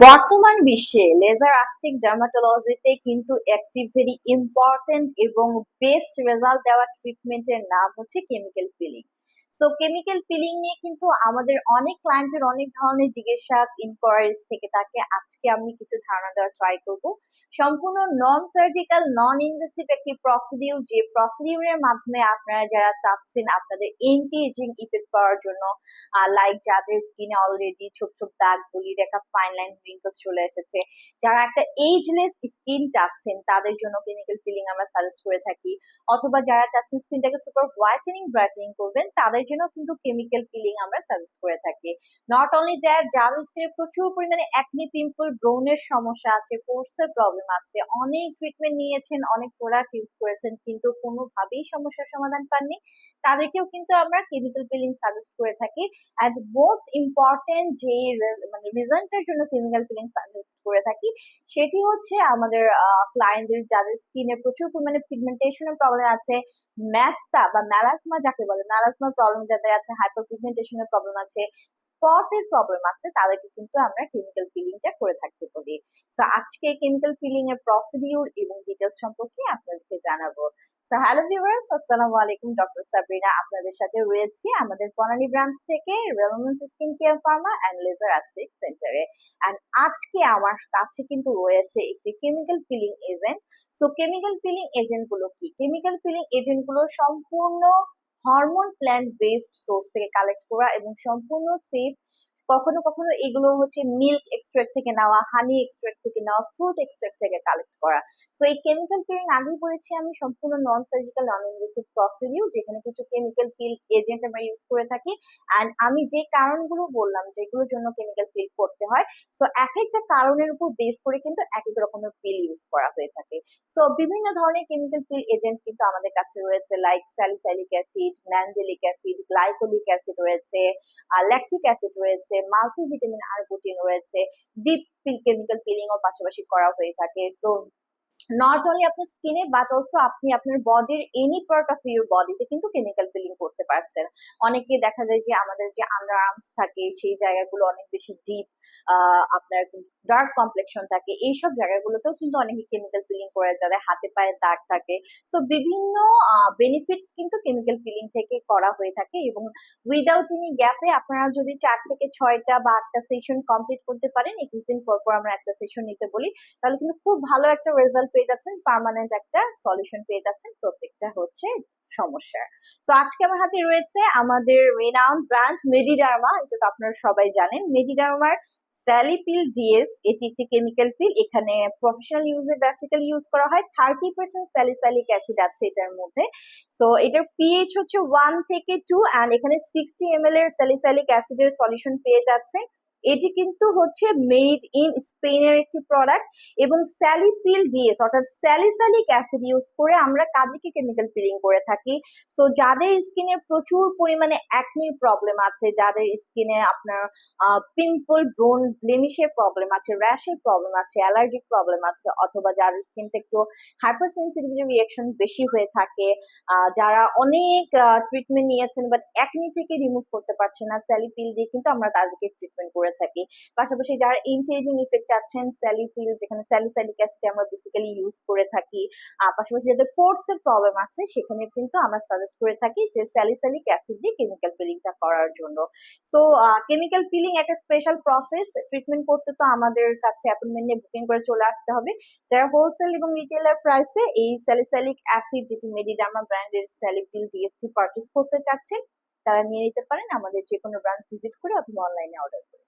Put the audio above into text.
বর্তমান বিশ্বে লেজার আস্টিক ডার্মাটোলজিতে কিন্তু একটি ভেরি ইম্পর্টেন্ট এবং বেস্ট রেজাল্ট দেওয়া ট্রিটমেন্টের নাম হচ্ছে chemical peeling so chemical peeling নিয়ে কিন্তু আমাদের অনেক ক্লায়েন্টের অনেক ধরনের জিজ্ঞাসা ইনকোয়ারিজ থেকে থাকে। আজকে আমি কিছু ধারণা দেওয়ার ট্রাই করব। সম্পূর্ণ নন সার্জিক্যাল নন ইনভেসিভ একটি প্রসিডিউর যে প্রসিডিউরের মাধ্যমে আপনারা যারা চাচ্ছেন আপনাদের এন্টি এজিং ইফেক্ট পাওয়ার জন্য লাইক যাদের স্কিনে অলরেডি ছোট ছোট দাগ গুলি রেখা ফাইন লাইন রিঙ্কলস চলে এসেছে, যারা একটা এজলেস স্কিন চাচ্ছেন, তাদের জন্য কেমিক্যাল পিলিং আমরা সাজেস্ট করে থাকি। অথবা যারা চাচ্ছেন স্কিনটাকে সুপার হোয়াইটেনিং ব্রাইটেনিং করবেন, তাদের জন্য কিন্তু কেমিক্যাল পিলিং আমরা সাজেস্ট করে থাকি। নট অনলি দ্যাট যাদের স্কিনে প্রচুর পরিমাণে অ্যাকনি পিম্পল ব্রোনের সমস্যা আছে পোর্সের প্রবলেম আছে, অনেক ট্রিটমেন্ট নিয়েছেন, অনেক প্রোডাক্ট ইউজ করেছেন, কিন্তু কোনোভাবেই সমস্যার সমাধান পাননি। তাদেরকেও কিন্তু আমরা কেমিক্যাল পিলিং সাজেস্ট করে থাকি। অ্যান্ড মোস্ট ইম্পর্টেন্ট যে মানে রিজনটার জন্য কেমিক্যাল পিলিং সাজেস্ট করে থাকি, সেটি হচ্ছে আমাদের ক্লায়েন্টদের যাদের স্কিনে প্রচুর পরিমাণে পিগমেন্টেশনের প্রবলেম আছে ম্যাস্তা বা ম্যালাসমা যাকে বলে ম্যালাসমার প্রবলেম যাদের আছে হাইপার পিগমেন্টেশনের প্রবলেম আছে স্পটের প্রবলেম আছে, তাদেরকে কিন্তু আমরা কেমিক্যাল পিলিংটা করে থাকতে পারি সো আজকে কেমিক্যাল পিলিং এর প্রসিডিউর এবং ডিটেলস সম্পর্কে আপনাদেরকে জানাব। সো হ্যালো ভিউয়ার্স আসসালামু আলাইকুম ডক্টর সাবরিনা আপনাদের সাথে রয়েছি আমাদের বনানী ব্রাঞ্চ থেকে রেলমেন্স skin care pharma and laser athletic সেন্টারে অ্যান্ড আজকে আমার কাছে কিন্তু রয়েছে একটি chemical filling agent so chemical filling এজেন্টগুলো কি? কেমিক্যাল ফিলিং এজেন্টগুলো সম্পূর্ণ হরমোন প্ল্যান্ট বেসড সোর্স থেকে কালেক্ট করা এবং সম্পূর্ণ সেফ কখনো কখনো এগুলো হচ্ছে মিল্ক এক্সট্রাক্ট থেকে নেওয়া হানি এক্সট্রাক্ট থেকে নেওয়া ফ্রুট এক্সট্রাক্ট থেকে কালেক্ট করা। সো এই কেমিক্যাল পিলিং আগেই বলেছি আমি, সম্পূর্ণ non surgical non invasive procedure যেখানে কিছু কেমিক্যাল পিল এজেন্ট আমরা ইউজ করে থাকি। অ্যান্ড আমি যে কারণগুলো বললাম, যেগুলোর জন্য কেমিক্যাল পিল করতে হয় সো এক একটা কারণের উপর বেস করে কিন্তু এক এক রকমের পিল ইউজ করা হয়ে থাকে। সো বিভিন্ন ধরনের কেমিক্যাল পিল এজেন্ট কিন্তু আমাদের কাছে রয়েছে like salicylic acid mandelic acid glycolic acid রয়েছে ল্যাকটিক অ্যাসিড রয়েছে মাল্টিভিটামিন আর প্রোটিন রয়েছে ডিপ কেমিক্যাল পিলিং ও পাশাপাশি করা হয়ে থাকে। সো নট অনলি আপনার স্কিনে বাট অলসো আপনি আপনার বডির এনি পার্ট অফ ইউর বডিতে কিন্তু কেমিক্যাল ফিলিং করতে পারছেন। অনেকে দেখা যায় যে আমাদের যে আন্ডার আর্মস থাকে, সেই জায়গাগুলো অনেক বেশি ডিপ আপনার ডার্ক কমপ্লেকশন থাকে, এইসব জায়গাগুলোতেও কিন্তু অনেকে কেমিক্যাল ফিলিং করে, যাদের হাতে পায়ে দাগ থাকে। সো বিভিন্ন বেনিফিটস কিন্তু কেমিক্যাল ফিলিং থেকে করা হয়ে থাকে এবং উইদাউট এনি গ্যাপে আপনারা যদি চার থেকে ছয়টা বা আটটা সেশন কমপ্লিট করতে পারেন, একুশ দিন পর পর আমরা একটা সেশন নিতে বলি, তাহলে কিন্তু খুব ভালো একটা রেজাল্ট পেয়ে যাচ্ছেন পার্মানেন্ট একটা সলিউশন পেয়ে যাচ্ছেন, প্রত্যেকটা হচ্ছে সমস্যার সো আজকে আমার হাতে রয়েছে আমাদের রেনাউন ব্র্যান্ড মেডিডার্মা এটা তো আপনারা সবাই জানেন। মেডিডার্মার স্যালিপিল ডিএস এটি একটি কেমিক্যাল পিল এখানে প্রফেশনাল ইউজে বেসিক্যালি ইউজ করা হয়। থার্টি পার্সেন্ট স্যালিসাইলিক অ্যাসিড আছে এটার মধ্যে। সো এটার পিএইচ হচ্ছে ওয়ান থেকে টু অ্যান্ড এখানে সিক্সটি এম এল এর স্যালিসাইলিক অ্যাসিডের সলিউশন পেয়ে যাচ্ছে এটি কিন্তু হচ্ছে মেড ইন স্পেনের একটি প্রোডাক্ট এবং স্যালিপিল ডিএস অর্থাৎ স্যালিসালিক অ্যাসিড ইউজ করে আমরা কাদেরকে কেমিক্যাল পিলিং করে থাকি। সো যাদের স্কিনে প্রচুর পরিমাণে অ্যাকনি প্রবলেম আছে, যাদের স্কিনে আপনার পিম্পল ব্রোন ব্লেমিশের প্রবলেম আছে র্যাশের প্রবলেম আছে অ্যালার্জিক প্রবলেম আছে, অথবা যাদের স্কিনটা একটু হাইপার সেন্সিটিভিটি রিয়াকশন বেশি হয়ে থাকে যারা অনেক ট্রিটমেন্ট নিয়েছেন বাট অ্যাকনি থেকে রিমুভ করতে পারছে না স্যালিপিল দিয়ে কিন্তু আমরা তাদেরকে ট্রিটমেন্ট করে থাকি। পাশাপাশি যারা এন্টিএজিং ইফেক্ট আছেন স্যালিপিল যেখানে স্যালিসাইলিক অ্যাসিড আমরা বেসিক্যালি ইউজ করে থাকি পাশাপাশি যাদের পোর্টস এর প্রবলেম আছে, সেখানে কিন্তু আমরা সাজেস্ট করে থাকি যে স্যালিসালিক অ্যাসিড দিয়ে কেমিক্যাল পিলিংটা করার জন্য। সো কেমিক্যাল পিলিং একটা স্পেশাল প্রসেস ট্রিটমেন্ট করতে তো আমাদের কাছে অ্যাপয়েন্টমেন্ট নিয়ে বুকিং করে চলে আসতে হবে। যারা হোলসেল এবং রিটেলার প্রাইসে এই স্যালিসাইলিক অ্যাসিড যেটি মেডিডার্মা ব্র্যান্ডের স্যালিপিল ডিএসটি পারচেস করতে চাচ্ছেন, তারা নিয়ে নিতে পারেন আমাদের যে কোনো ব্রাঞ্চ ভিজিট করে অথবা অনলাইনে অর্ডার করে।